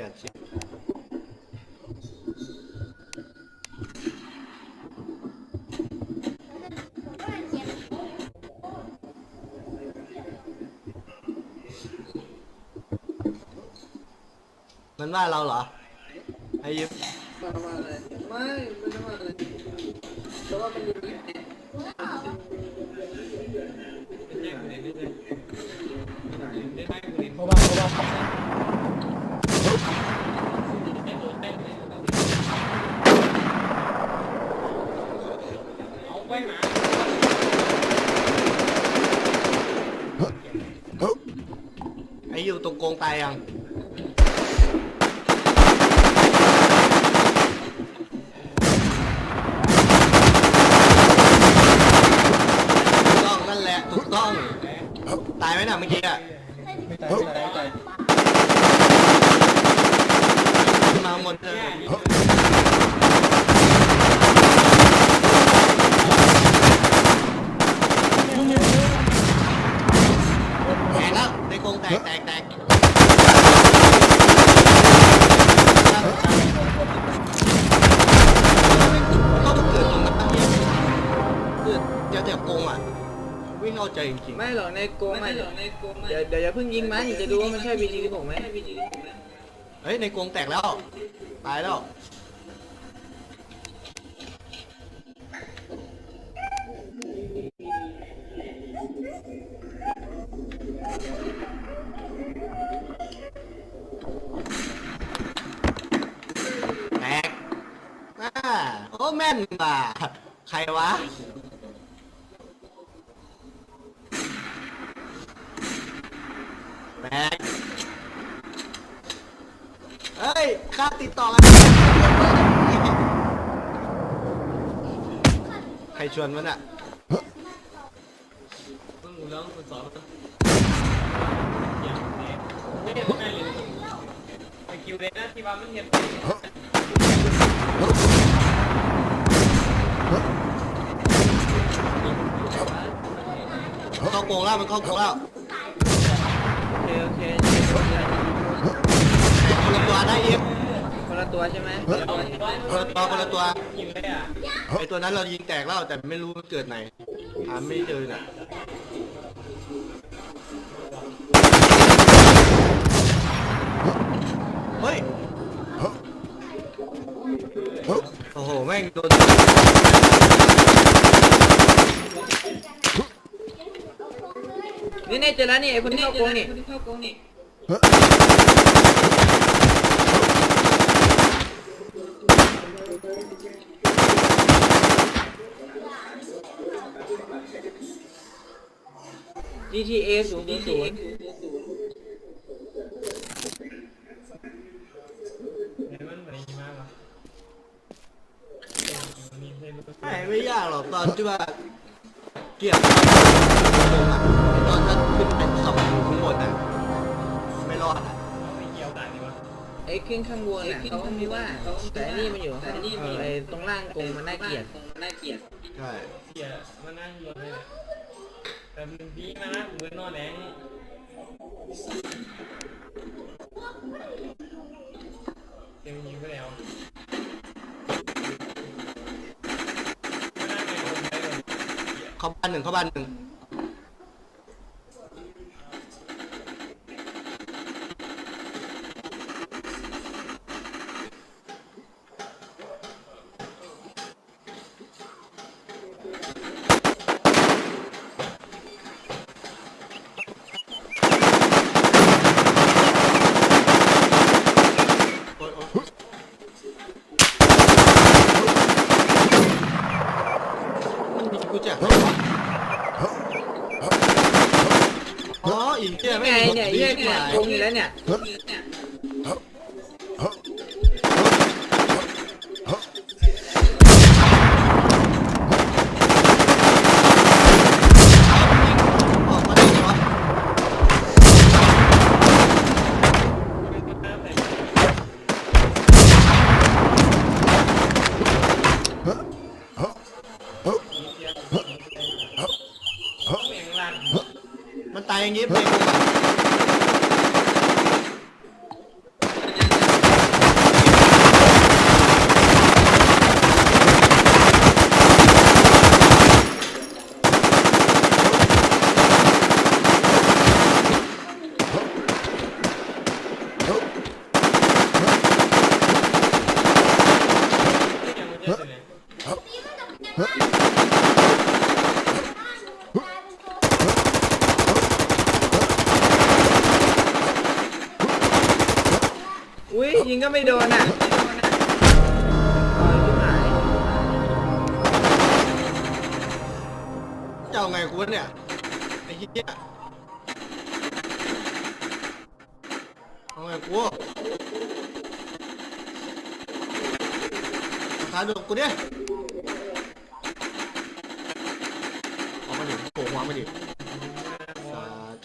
แปดสิบมันว่าเราเหรอไอ้ยิป มาว่าอะไรไม่ไม่ได้ว่าอะไรแต่ว่ามันมีนิด เพราะว่าเพราะว่า ไอ้อยู่ตรงโกงตายยัง ถูกต้องนั่นแหละ ถูกต้อง ตายไหมน่ะเมื่อกี้อะ ไม่ตายไม่ตาย เข้าใจจริงไม่หรอกในโกงมันเดี๋ยวเดี๋ยวอย่าเพิ่งยิงมันจะดูว่ามันใช่ BG16 ไหมๆเฮ้ยในกรงแตกแล้ว ตายแล้ว แตกอ่าโอ้แม่นว่ะใครวะ แตกเฮ้ยค่าติดต่อกันใครชวนมันอะเพิ่งรู้แล้วคุณสอนมาไม่เห็นไม่เลยไอคิวเลยนะที่ว่ามันเห็นเข้าโกงแล้วมันเข้าโกงแล้วโอ เคโอเคคนละตัวได้ยิบคนละตัวใช่ไหมคนละตัวคนละตัวคิวเลยอะไอตัวนั้นเรายิงแตกแล้วแต่ไม่รู้มันเกิดไหนหาไม่เจอน่ะเฮ้ยโอ้โหแม่งโดน นี่นี่เจอแล้วนี่ไอ้คนที่เข้าโกงนี่ GTA ศูนย์ศูนย์ศูนย์เห็นมันเหมือนมากวะนี่ใช่รู้ไม่ไม่ยากหรอกตอนที่ว่า ขึ้นข้างบนน่ะเขาไม่ว่าแต่อันนี่มันอยู่ข้างไอ้ตรงล่างกงมันน่าเกลียดใช่เกี่ยวมันนั่งรถเลยแต่มึงพี่มานะเหมือนนอนแรงเดี๋ยวยิงไปแล้วไม่น่าไปโดนไปโดนเข้าบ้านหนึ่งเข้าบ้านหนึ่ง โอ๊ยโอ๊ยมันยิงกูจากไหนวะอ๋ออีกเจ้าไม่ ไง ง เนี่ย ดี เยี่ยชิบเนี่ยหายกงอยู่แล้วเนี่ย ออกมาได้ไงวะ มันตายอย่างงี้เพลงกูอะ อุ้ยยิงก็ไม่โดนอะเอาชิบหาย เจ้าไงกู วะเนี่ยไอ้เหี้ยเอาไงกูทาดูกูเนี่ยออกมาดิโผล่หัวมาดิสัตว์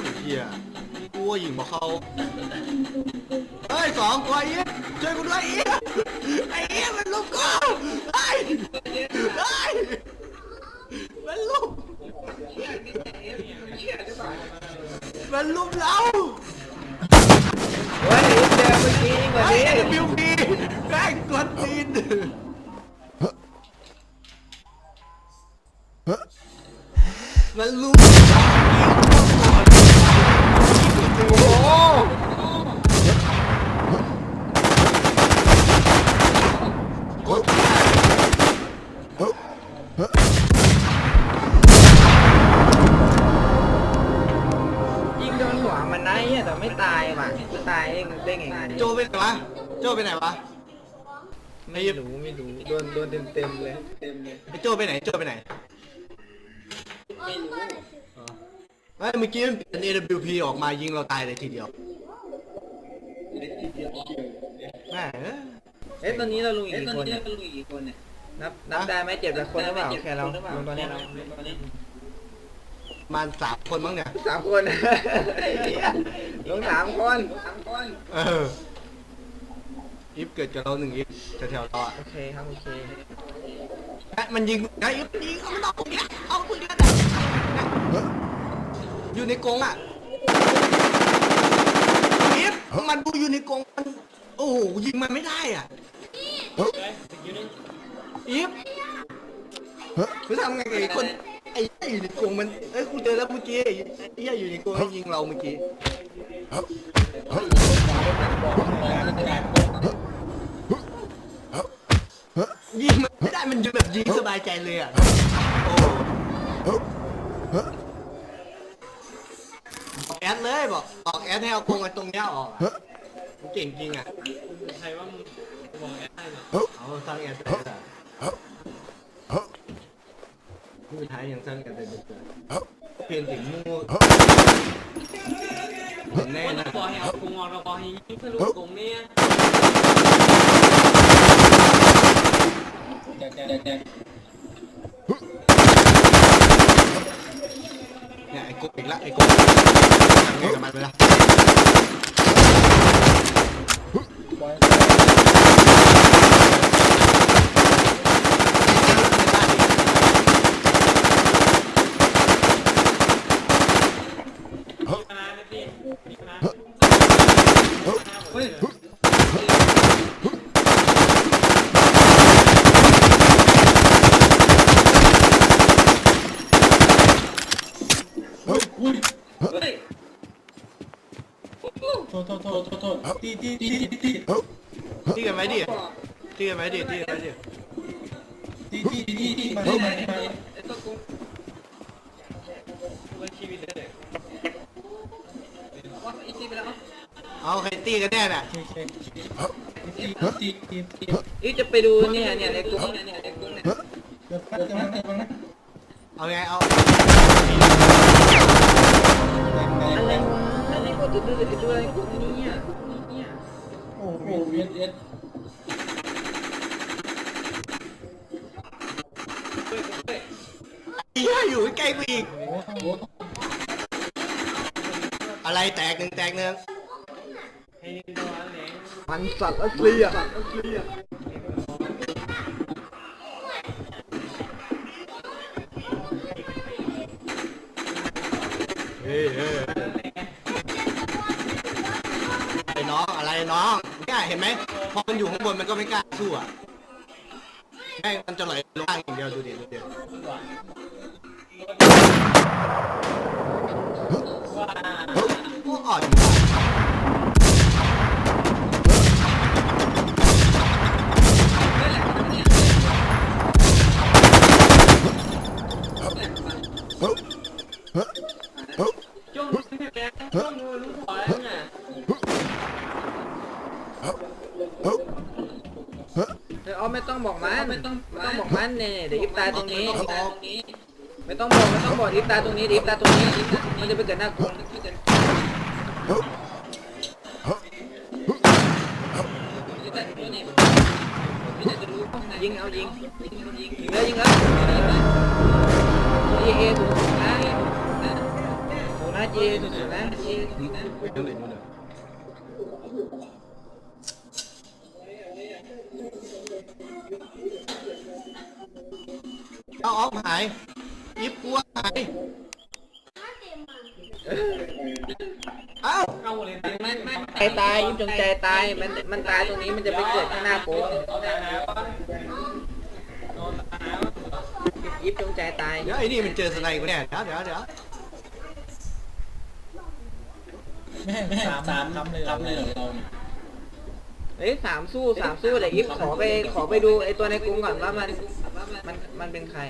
ไอ้เหี้ย ว่ายิงบ่เขาเฮ้ยสองตัวไอ้เหี้ยช่วยกูด้วยไอ้เหี้ยไอ้เหี้ยมันลุกกูไอ้ไอ้มันลุกมันลุกเราเฮ้ยเจอเมื่อกี้ยิงกว่าไอ้นี้บิวพีแม่งกดตีนมันลุก ไปไหนวะโจไปไหนวะไม่รู้ไม่รู้โดนโดนเต็มเต็มๆเลยเต็มเลยไอ้โจไปไหนโจไปไหนไม่รู้เมื่อกี้มันเป็น AWP ออกมายิงเราตายเลยทีเดียวแม่เอ้ยเอ๊ะตอนนี้เราลุงอีกกี่คนเนี่ยนับนับได้ไหมเจ็บแต่คนหรือเปล่าแค่เราลุงตอนนี้เราประมันสามคนมั้งเนี่ยสามคนไอ้เหี้ยลุงสามคนสามคนเออ อีฟเกิดกับเราหนึ่งอีฟแถวๆเราอะโอเคครับโอเคแม่มันยิงไอ้อีฟยิงเอามันออกตรงเนี้ยเอาตรงเนี้ยนะอยู่ในกรงอะอีฟมันดูอยู่ในกรงมันโอ้โหยิงมันไม่ได้อะเลยสกิลนึงอีฟไม่ทำไงกับไอ้คนไอ้เหี้ยอยู่ในกรงมันเอ้ยกูเจอแล้วเมื่อกี้ไอ้เหี้ยอยู่ในกรงให้ยิงเราเมื่อกี้ ยิงมันไม่ได้มันจะแบบยิงสบายใจเลยอะโอ้บอกแอดเลยบอกบอกแอดให้เอากรงไอ้ตรงเนี้ยออกอะมันเก่งจริงอะใครว่ามึงบอกแอดได้เนี่ยเอาสร้างแอดได้ละผู้ท้ายยังสร้างแอดได้เลยเปลี่ยนถึงมูแน่คนนะ บอกให้เอากรุงออกเราบอกให้ยิงทะลุกรุงเนี่ย แจกแจกแจก เนี่ยไอ้กบอีกละไอ้กบทำไงกับมันไปละ บอย มีคณะนะพี่มีคณะ เฮ้ย โทษโทษโทษโทษโทษตีตีตีตีตีที่กันไว้ดิที่กันไว้ดิที่กันไว้ดิตีตีตีตีมาดิมาดิมาดิเมื่อชีวิตเลยเอาใครตีกันแน่น่ะเช็คเช็คตีตีตีตีอีจะไปดูเนี่ยเนี่ยในกลุ่มเนี่ยเนี่ยในกลุ่มเนี่ยเดี๋ยวเดี๋ยวนะเดี๋ยวนะเอาไงเอาอะไรวะ อะไรก็จะดูจะดูอะไรกลุ่มนี้อะเนี่ยโอ้โหเวียนเวียนไอ้เหี้ยอยู่ใกล้กูอีกโอ้โหอะไรแตกหนึ่งแตกหนึ่งให้ยิงตัวแหลงมันสัตว์อัศรีอะเฮ้ย องเนี่ยเห็นไหมพอมันอยู่ข้างบนมันก็ไม่กล้าสู้อะแม่งมันจะไหลลงล่างอย่างเดียวดูเดิดูเดิว่า โอ้อ่อนโจ้ไม่ใช่แหลง มันเนี่ยเดี๋ยวอิฟตายตรงนี้ไม่ต้องบอกไม่ต้องบอกอิฟตายตรงนี้อิฟตายตรงนี้มันจะไปเกิดหน้ากรงยิงเอายิงยิงเลยยิงเลยจีเอถูกนะถูกนะจีเอถูกนะจีเอถูกนะ เดี๋ยวเดี๋ยวเดี๋ยวเอาออกหายยิบกลัวหายเอ้าเอาเลยตายไม่ไม่ใจตายยิบจงใจตายมันมันตายตรงนี้มันจะไปเกิดข้างหน้าโกงเอาตายแล้วเอาตายแล้วยิบจงใจตายเดี๋ยวไอ้นี่มันเจอสไนกูแน่เดี๋ยวเดี๋ยวเดี๋ยวไม่ให้ไม่ให้สามคำเลยคำเลยเหรอเราเนี่ยเอ้ยสามสู้สามสู้เดี๋ยวยิบขอไปขอไปดูไอ้ตัวในกรุงก่อนว่ามัน มันมันเป็นใคร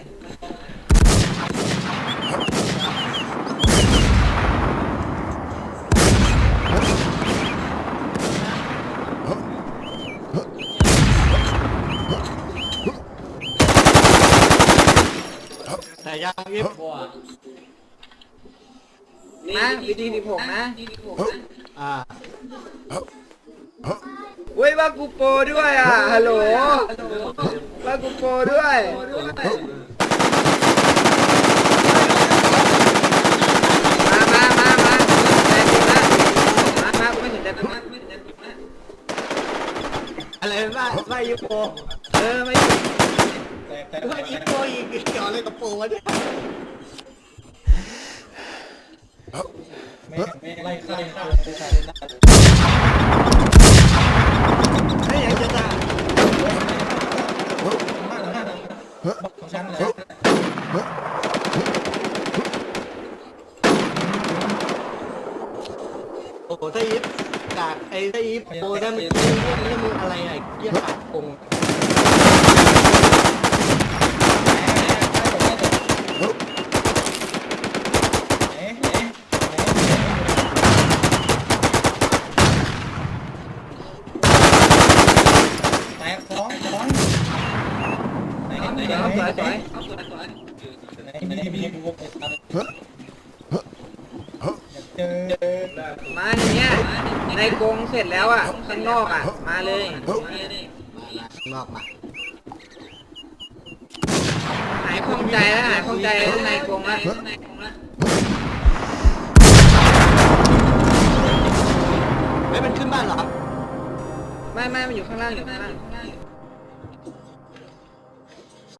แต่ยังยิบว้านะวิธีสิบหกนะ อ่า เว้ยว่ากูโปรด้วยอะ ฮัลโหล ว่ากูโปรด้วยมามามามาใจจริงนะมามากูไม่สนใจกูนะไม่สนใจกูนะอะไรว่าว่ายิปโปเออไม่สนแตกแตกว่ายิปโปอีกเกี่ยวอะไรกับโปวะเนี่ยไม่ไม่ไล่ฆ่าฆ่าไปฆ่าได้ไม่อยากจะ ด่าห้าห้าของฉันเลยโอ้โหถ้ายิปจากไอ้ถ้ายิปโปนั่นมันนี่มึงอะไรอะเกี่ยขาดคงแตกสองสองไหนไหน เดี๋ยว ไหน สวยสวย ไหนไหนมีบุกไปทำเจอ มาอย่างเงี้ยในกรงเสร็จแล้วอะข้างนอกอะ มาเลยนอกมาหายคล่องใจแล้วหายคล่องใจในกรงแล้วไม่เป็นขึ้นบ้านเหรอไม่ไม่มันอยู่ข้างล่างอยู่ข้างล่าง